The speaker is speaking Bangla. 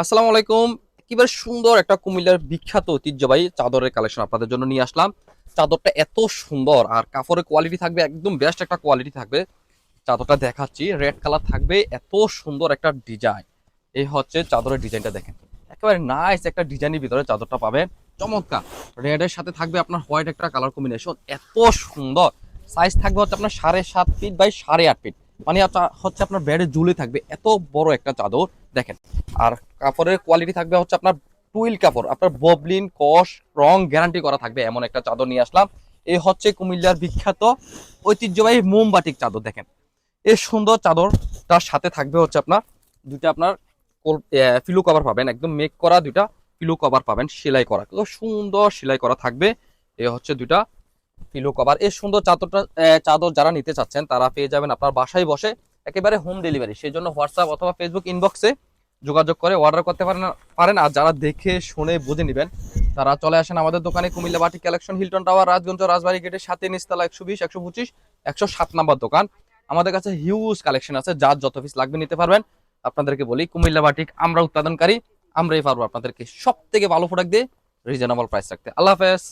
আসসালামু আলাইকুম। একেবারে সুন্দর একটা কুমিল্লার বিখ্যাত ঐতিহ্যবাহী চাদরের কালেকশন আপনাদের জন্য নিয়ে আসলাম। চাদরটা এত সুন্দর আর কাপড়ের কোয়ালিটি থাকবে, একদম বেস্ট একটা কোয়ালিটি থাকবে। চাদরটা দেখাচ্ছি রেড কালার থাকবে, এত সুন্দর একটা ডিজাইন এই হচ্ছে চাদরের ডিজাইনটা দেখেন। একেবারে নাইস একটা ডিজাইনের ভিতরে চাদরটা পাবেন। চমৎকার! রেডের সাথে থাকবে আপনার হোয়াইট একটা কালার কম্বিনেশন এত সুন্দর! সাইজ থাকবে হচ্ছে আপনার সাড়ে সাত ফিট বাই সাড়ে আট ফিট মানে হচ্ছে আপনার বেডে ঝুলে থাকবে, এত বড় একটা চাদর। দেখেন, আর কাপড়ের কোয়ালিটি থাকবে হচ্ছে আপনার টুইল কাপড়। আপনার ববলিন কস, রং গ্যারান্টি করা থাকবে, এমন একটা চাদর নিয়ে আসলাম। এই হচ্ছে কুমিল্লার বিখ্যাত ঐতিহ্যবাহী মোমবাটিক চাদর, দেখেন। এই সুন্দর চাদরটার সাথে থাকবে হচ্ছে আপনার দুইটা আপনার ফিলু কভার পাবেন, একদম মেক করা দুইটা ফিলু কভার পাবেন, সেলাই করা। খুব সুন্দর সেলাই করা থাকবে এই হচ্ছে দুইটা পিলো কভার এই সুন্দর চাদরটা চাদর যারা নিতে চাচ্ছেন, তারা পেয়ে যাবেন আপনার বাসায় বসে একেবারে হোম ডেলিভারি সেই জন্য হোয়াটসঅ্যাপ অথবা ফেসবুক ইনবক্সে যোগাযোগ করে অর্ডার করতে পারেন পারেন। আর যারা দেখে, শুনে, বুঝে নেবেন, তারা চলে আসেন আমাদের দোকানে, Comilla Bati collection Hilton tower Rajganj, Rajbari গেটের সাথে নিচতলা একশো বিশ, একশো পঁচিশ, একশো সাত নাম্বার দোকান। আমাদের কাছে হিউজ কালেকশন আছে, যার যত পিস লাগবে নিতে পারবেন। আপনাদেরকে বলি, কুমিল্লা বাটিক আমরা উৎপাদনকারী, আমরাই পারব আপনাদেরকে সব থেকে ভালো প্রোডাক্ট দিয়ে রিজনেবল প্রাইস রাখতে। আল্লাহ হাফেজ।